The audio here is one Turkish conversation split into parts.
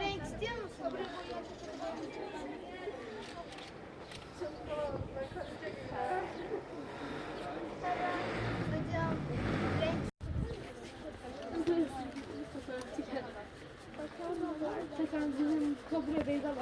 Renk istiyor musun? Hocam, renk Bizim Kobra Beyzal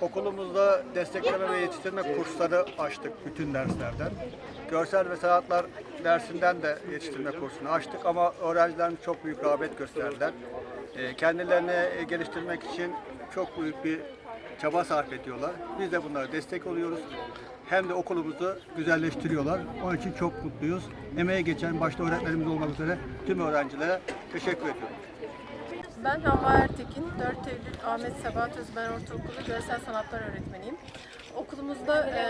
Okulumuzda destekleme ve yetiştirme kursları açtık bütün derslerden. Görsel ve sanatlar dersinden de yetiştirme kursunu açtık ama öğrencilerimiz çok büyük rağbet gösterdiler. Ee, Kendilerini geliştirmek için çok büyük bir çaba sarf ediyorlar. Biz de bunlara destek oluyoruz. Hem de okulumuzu güzelleştiriyorlar. Onun için çok mutluyuz. Emeğe geçen başta öğretmenimiz olmak üzere tüm öğrencilere teşekkür ediyorum. Ben Havva Ertekin, 4 Eylül Ahmet Sebat Özben Ortaokulu Görsel Sanatlar Öğretmeniyim. Okulumuzda e,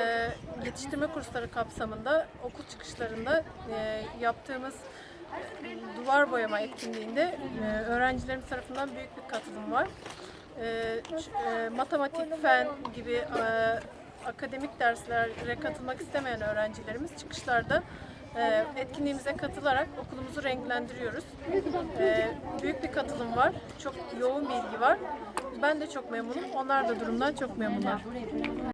yetiştirme kursları kapsamında okul çıkışlarında e, yaptığımız duvar boyama etkinliğinde e, öğrencilerimiz tarafından büyük bir katılım var. E, e, matematik, fen gibi e, akademik derslere katılmak istemeyen öğrencilerimiz çıkışlarda e, etkinliğimize katılarak okulumuzu renklendiriyoruz. E, büyük bir katılım var, çok yoğun bir ilgi var. Ben de çok memnunum, onlar da durumdan çok memnunlar.